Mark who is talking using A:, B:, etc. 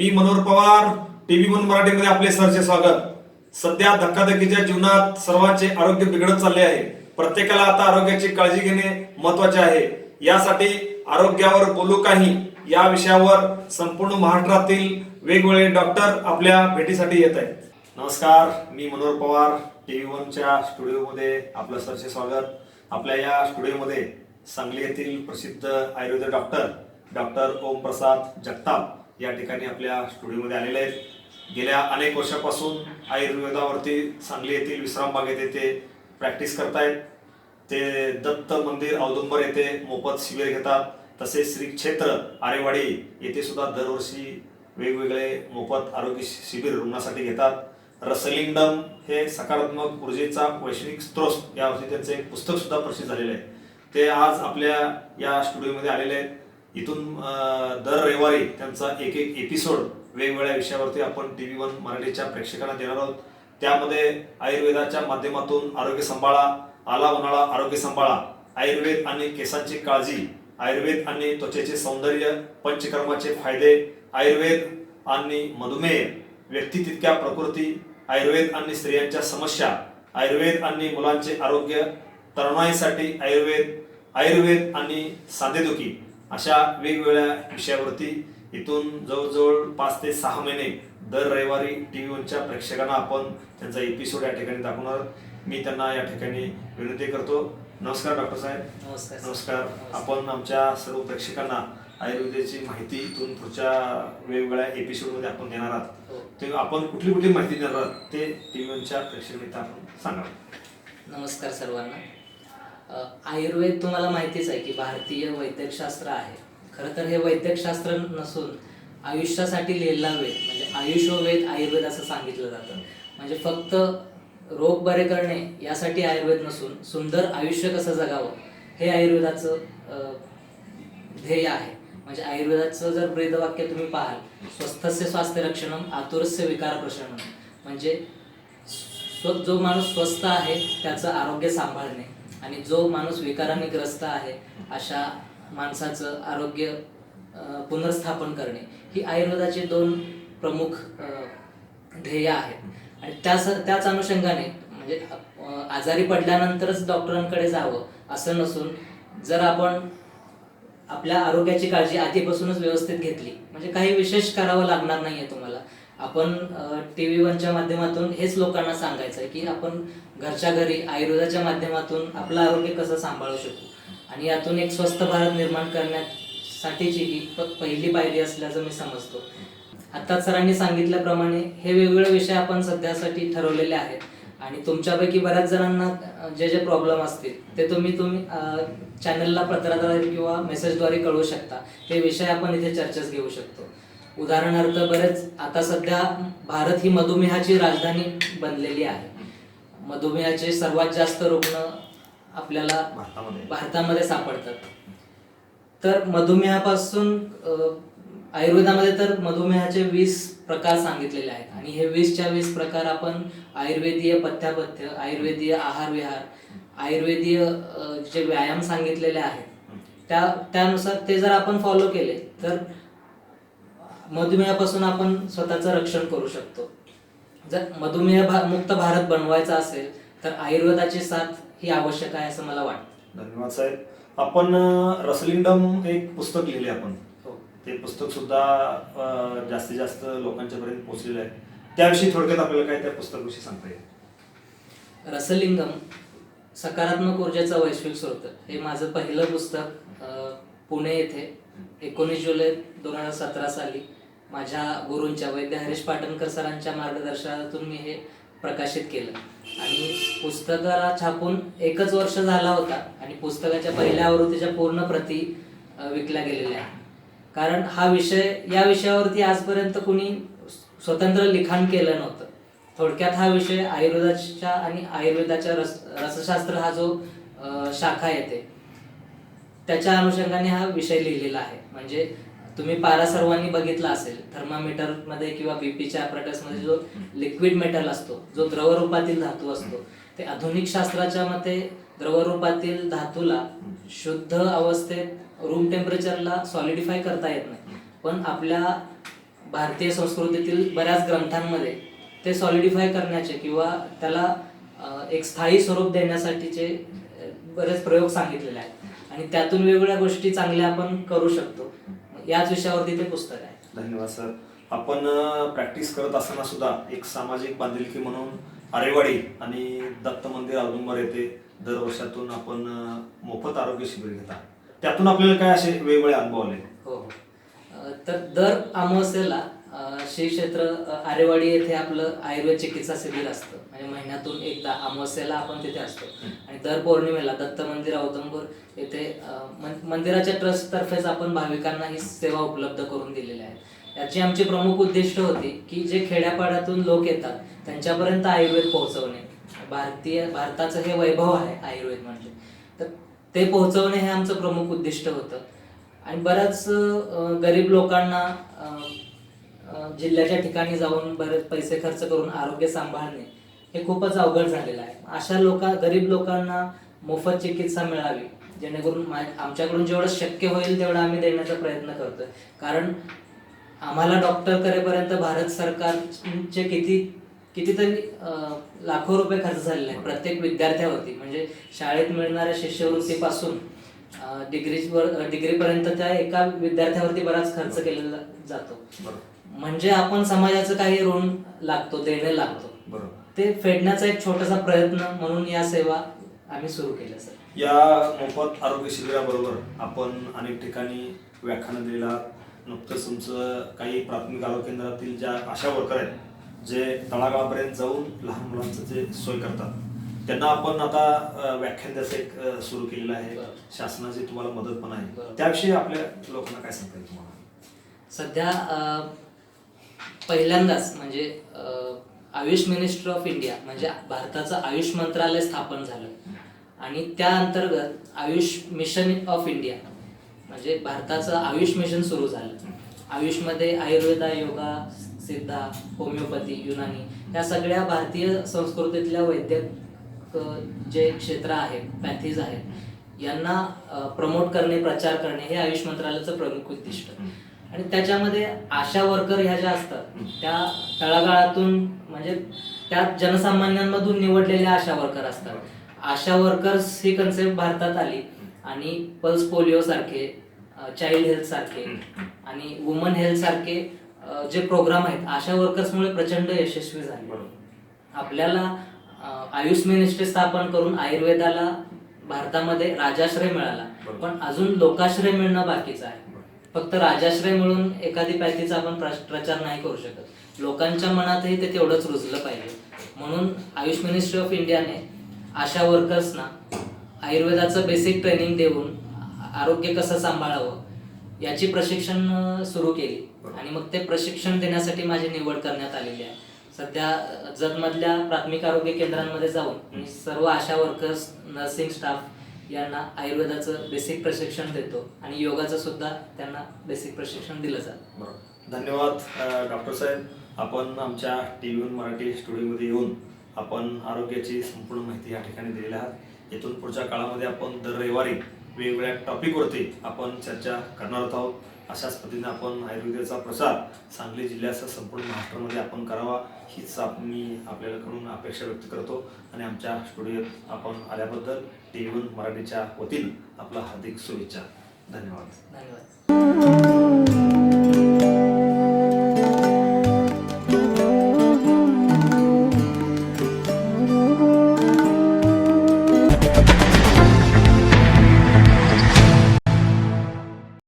A: मी Manohar Pawar TV one मराठीमध्ये आपले सरचे स्वागत. सध्या धक्काधक्कीच्या जीवनात सर्वांचे आरोग्य बिघडत चालले आहे. प्रत्येकाला आता आरोग्याची काळजी घेणे महत्त्वाचे आहे. यासाठी आरोग्यावर बोलू काही या विषयावर संपूर्ण महाराष्ट्रातील वेगवेगळे डॉक्टर आपल्या भेटीसाठी येत आहेत. नमस्कार मी मनोहर पवार टीव्ही वनच्या स्टुडिओमध्ये आपलं सरचे स्वागत. आपल्या या स्टुडिओमध्ये सांगली येथील प्रसिद्ध आयुर्वेद डॉक्टर डॉक्टर ओमप्रसाद जगताप. या ठिकाणी आपल्या स्टुडिओमध्ये आलेले आहेत. गेल्या अनेक वर्षापासून आयुर्वेदावरती सांगली येथील विश्रामबाग येथे ते प्रॅक्टिस करतायत. ते दत्त मंदिर औदुंबर येथे मोफत शिबिर घेतात. तसेच श्री क्षेत्र आरेवाडी येथे सुद्धा दरवर्षी वेगवेगळे मोफत आरोग्य शिबिर रुग्णासाठी घेतात. रसलिंगडम हे सकारात्मक ऊर्जेचा वैश्विक स्त्रोत यावर्षी त्यांचं एक पुस्तक सुद्धा प्रसिद्ध झालेलं आहे. ते आज आपल्या या स्टुडिओमध्ये आलेले आहेत. इथून दर रविवारी त्यांचा एक एक एपिसोड वेगवेगळ्या विषयावरती आपण टी व्ही वन मराठीच्या प्रेक्षकांना देणार आहोत. त्यामध्ये आयुर्वेदाच्या माध्यमातून आरोग्य सांभाळा आला उन्हाळा आरोग्य सांभाळा आयुर्वेद आणि केसांची काळजी आयुर्वेद आणि त्वचेचे सौंदर्य पंचकर्माचे फायदे आयुर्वेद आणि मधुमेह व्यक्ती तितक्या प्रकृती आयुर्वेद आणि स्त्रियांच्या समस्या आयुर्वेद आणि मुलांचे आरोग्य तरुणाईसाठी आयुर्वेद आयुर्वेद आणि सांधेदुखी. अशा वेगवेगळ्या विषयावरती इथून जवळजवळ पाच ते सहा महिने दर रविवारी टी व्ही वनच्या प्रेक्षकांना आपण त्यांचा एपिसोड या ठिकाणी दाखवणार आहोत. मी त्यांना या ठिकाणी विनंती करतो. नमस्कार डॉक्टर साहेब.
B: नमस्कार.
A: नमस्कार. आपण आमच्या सर्व प्रेक्षकांना आयुर्वेदाची माहिती इथून पुढच्या वेगवेगळ्या एपिसोडमध्ये आपण देणार आहात.
B: हो.
A: ते आपण कुठली कुठली माहिती देणार आहात ते टी व्ही वनच्या प्रेक्षकांना आपण सांगा
B: नमस्कार सर्वांना. आयुर्वेद तुम्हाला माहितीच आहे की भारतीय वैद्यकशास्त्र आहे. खरं तर हे वैद्यकशास्त्र नसून आयुष्यासाठी लिहिलेला वेद म्हणजे आयुष्यवेद आयुर्वेद असं सांगितलं जातं. म्हणजे फक्त रोग बरे करणे यासाठी आयुर्वेद नसून सुंदर आयुष्य कसं जगावं हे आयुर्वेदाचं ध्येय आहे. म्हणजे आयुर्वेदाचं जर ब्रेदवाक्य तुम्ही पाहाल स्वस्थस्य स्वास्थ्य रक्षणम आतुरस्य विकार प्रशमन. म्हणजे स्व जो माणूस स्वस्थ आहे त्याचं आरोग्य सांभाळणे. आणि जो माणूस विकाराने ग्रस्त आहे अशा माणसाचं आरोग्य पुनर्स्थापन करणे ही आयुर्वेदाची दोन प्रमुख ध्येय आहेत. आणि त्याच त्याच अनुषंगाने म्हणजे आजारी पडल्यानंतरच डॉक्टरांकडे जावं असं नसून जर आपण आपल्या आरोग्याची काळजी आधीपासूनच व्यवस्थित घेतली म्हणजे काही विशेष करावं लागणार नाहीये तुम्हाला आपण टी व्ही वनच्या माध्यमातून हेच लोकांना सांगायचं आहे की आपण घरच्या घरी आयुर्वेदाच्या माध्यमातून आपलं आरोग्य कसं सांभाळू शकू? आणि यातून एक स्वस्थ भारत निर्माण करण्यासाठीची ही पहिली पायरी असल्याचं मी समजतो. आत्ताच सरांनी सांगितल्याप्रमाणे हे वेगवेगळे विषय आपण सध्यासाठी ठरवलेले आहेत. आणि तुमच्यापैकी बऱ्याच जणांना जे जे प्रॉब्लेम असतील ते तुम्ही तुम्ही चॅनलला पत्राद्वारे किंवा मेसेजद्वारे कळवू शकता. हे विषय आपण इथे चर्चेस घेऊ शकतो. उदाहरणार्थ बरेच आता सध्या भारत ही मधुमेहाची राजधानी बनलेली आहे. मधुमेहाचे सर्वात जास्त रुग्ण आपल्याला
A: भारतामध्ये.
B: सापडतात. तर मधुमेहापासून आयुर्वेदामध्ये तर मधुमेहाचे वीस प्रकार सांगितलेले आहेत आणि हे वीसच्या वीस प्रकार आपण आयुर्वेदीय पथ्यापथ्य आयुर्वेदीय आहार विहार आयुर्वेदीय जे व्यायाम सांगितलेले आहेत त्या त्यानुसार ते जर आपण फॉलो केले तर मधुमेहापासून आपण स्वतःचं रक्षण करू शकतो. जर मधुमेह भा- मुक्त भारत बनवायचा असेल तर आयुर्वेदाची साथ ही आवश्यक आहे असं मला वाटतं.
A: धन्यवाद साहेब. आपण अं, रसलिंगडम एक पुस्तक लिहिले आपण.
B: हो.
A: ते पुस्तक सुद्धा जास्तीत जास्त लोकांच्या पर्यंत पोहोचलेलं आहे. त्याविषयी थोडक्यात आपल्याला काय त्या पुस्तकाविषयी सांगता येईल?
B: रसलिंगम सकारात्मक ऊर्जेचा वैश्विक स्रोत. हे माझं पहिलं पुस्तक पुणे येथे एकोणीस जुलै दोन हजार सतरा साली माझ्या गुरूंच्या वैद्य हरीश पाटणकर सरांच्या मार्गदर्शनातून मी हे प्रकाशित केलं. आणि पुस्तकाला छापून एकच वर्ष झाला होता आणि पुस्तकाच्या पहिल्या आवृत्तीच्या पूर्ण प्रती विकल्या गेलेल्या आहेत. कारण हा विषय या विषयावरती आजपर्यंत कुणी स्वतंत्र लिखाण केलं नव्हतं. थोडक्यात हा विषय आयुर्वेदाच्या आणि आयुर्वेदाच्या रस रसशास्त्र हा जो शाखा येते त्याच्या अनुषंगाने हा विषय लिहिलेला आहे. म्हणजे तुम्ही पारा सर्वांनी बघितला असेल थर्मामीटरमध्ये किंवा बीपीच्या apparatus मध्ये जो लिक्विड मेटल असतो जो द्रवरूपातील धातू असतो ते आधुनिक शास्त्राच्या मते द्रवरूपातील धातूला शुद्ध अवस्थेत रूम टेम्परेचरला सॉलिडिफाय करता येत नाही. पण आपल्या भारतीय संस्कृतीतील बऱ्याच ग्रंथांमध्ये ते सॉलिडिफाय करण्याचे किंवा त्याला एक स्थायी स्वरूप देण्यासाठीचे बरेच प्रयोग सांगितलेले आहेत. आणि त्यातून वेगवेगळ्या गोष्टी चांगल्या आपण करू शकतो. याच विषयावरती ते पुस्तक आहे.
A: धन्यवाद सर. आपण प्रॅक्टिस करत असताना सुद्धा एक सामाजिक बांधिलकी म्हणून आरेवाडी आणि दत्त मंदिर औदुंबर येथे दर वर्षातून आपण मोफत आरोग्य शिबिर घेता त्यातून आपल्याला काय असे वेगवेगळे अनुभव आले?
B: हो हो. तर दर अमावस्येला श्री क्षेत्र आरेवाडी येथे आपलं आयुर्वेद चिकित्सा शिबिर असतं. म्हणजे महिन्यातून एकदा अमावस्येला आपण तिथे असतो. आणि दर पौर्णिमेला दत्त मंदिर औदंबर येथे मंदिराच्या ट्रस्ट तर्फेच आपण भाविकांना ही सेवा उपलब्ध करून दिलेली आहे याची आमची प्रमुख उद्दिष्ट होती की जे खेड्यापाड्यातून लोक येतात त्यांच्यापर्यंत आयुर्वेद पोहोचवणे. भारतीय भारताचं हे वैभव आहे आयुर्वेद म्हणजे. तर ते पोहोचवणे हे आमचं प्रमुख उद्दिष्ट होतं. आणि बऱ्याच गरीब लोकांना जिल्ह्याच्या ठिकाणी जाऊन बरेच पैसे खर्च करून आरोग्य सांभाळणे हे खूपच अवघड झालेलं आहे. अशा लोका गरीब लोकांना मोफत चिकित्सा मिळावी जेणेकरून आमच्याकडून जेवढं शक्य होईल तेवढं आम्ही देण्याचा प्रयत्न करतोय. कारण आम्हाला डॉक्टर करेपर्यंत भारत सरकारचे किती कितीतरी लाखो रुपये खर्च झालेले आहेत प्रत्येक विद्यार्थ्यावरती. म्हणजे शाळेत मिळणाऱ्या शिष्यवृत्तीपासून डिग्रीवर डिग्रीपर्यंत त्या एका विद्यार्थ्यावरती बराच खर्च केलेला जातो. म्हणजे आपण समाजाचं काही ऋण लागतो देणे लागतो.
A: बरोबर.
B: ते फेडण्याचा एक छोटासा प्रयत्न म्हणून या सेवा आम्ही सुरू केल्या सर.
A: या मोफत आरोग्य शिबिराबरोबर आपण अनेक ठिकाणी व्याख्यानं दिलेला नुकतंच तुमचं काही प्राथमिक आरोग्य केंद्रातील ज्या आशा वर्कर आहेत जे तळागाळापर्यंत जाऊन लहान मुलांचं जे सोय करतात त्यांना आपण आता अ, व्याख्यान द्यायचं एक अ, सुरू केलेलं आहे.
B: बरं.
A: शासनाची तुम्हाला मदत पण आहे.
B: बरं.
A: त्याविषयी आपल्या लोकांना काय सांगता येईल तुम्हाला?
B: सध्या अं, पहिल्यांदाच म्हणजे अं, आयुष मिनिस्टर ऑफ इंडिया म्हणजे भारताचं आयुष मंत्रालय स्थापन झालं. आणि त्या अंतर्गत आयुष मिशन ऑफ इंडिया म्हणजे भारताचं आयुष मिशन सुरू झालं. आयुषमध्ये आयुर्वेदा योगा सिद्धा होमिओपॅथी युनानी या सगळ्या भारतीय संस्कृतीतल्या वैद्यक जे क्षेत्र आहेत पॅथीज आहेत यांना प्रमोट करणे प्रचार करणे हे आयुष मंत्रालयाचं प्रमुख उद्दिष्ट. आणि त्याच्यामध्ये आशा वर्कर ह्या ज्या असतात त्या तळागाळातून म्हणजे त्या जनसामान्यांमधून निवडलेल्या आशा वर्कर असतात. आशा वर्कर्स ही कन्सेप्ट भारतात आली आणि पल्स पोलिओ सारखे चाइल्ड हेल्थ सारखे आणि वुमन हेल्थ सारखे जे प्रोग्राम आहेत आशा वर्कर्समुळे प्रचंड यशस्वी झाले. आपल्याला आयुष मिनिस्ट्री स्थापन करून आयुर्वेदाला भारतामध्ये राजाश्रय मिळाला. पण अजून लोकाश्रय मिळणं बाकीचं आहे. फक्त राजाश्रय मिळून एखादी पॅथीचा आपण प्रचार नाही करू शकत. लोकांच्या मनातही ते तेवढंच रुजलं पाहिजे. म्हणून आयुष मिनिस्ट्री ऑफ इंडियाने आशा वर्कर्सना आयुर्वेदाचं बेसिक ट्रेनिंग देऊन आरोग्य कसं सांभाळावं याची प्रशिक्षण सुरू केली. आणि मग ते प्रशिक्षण देण्यासाठी माझी निवड करण्यात आलेली आहे. सध्या जगमधल्या जतमधल्या प्राथमिक आरोग्य केंद्रांमध्ये जाऊन मी सर्व आशा वर्कर्स नर्सिंग स्टाफ यांना आयुर्वेदाचं बेसिक प्रशिक्षण देतो आणि योगाचं सुद्धा त्यांना बेसिक प्रशिक्षण दिलं जातं.
A: बरोबर. धन्यवाद डॉक्टर साहेब. आपण आमच्या टी व्ही मराठी स्टुडिओमध्ये येऊन आपण आरोग्याची संपूर्ण माहिती या ठिकाणी दिलेली आहात. इथून पुढच्या काळामध्ये आपण दर रविवारी वेगवेगळ्या टॉपिकवरती आपण चर्चा करणार आहोत. अशाच पद्धतीने आपण आयुर्वेदाचा प्रसार सांगली जिल्ह्यासह संपूर्ण महाराष्ट्रामध्ये आपण करावा हीच आप- मी आपल्याकडून अपेक्षा व्यक्त करतो. आणि आमच्या स्टुडिओत आपण आल्याबद्दल टी व्ही मराठीच्या वतीनं आपला हार्दिक शुभेच्छा. धन्यवाद.
B: धन्यवाद.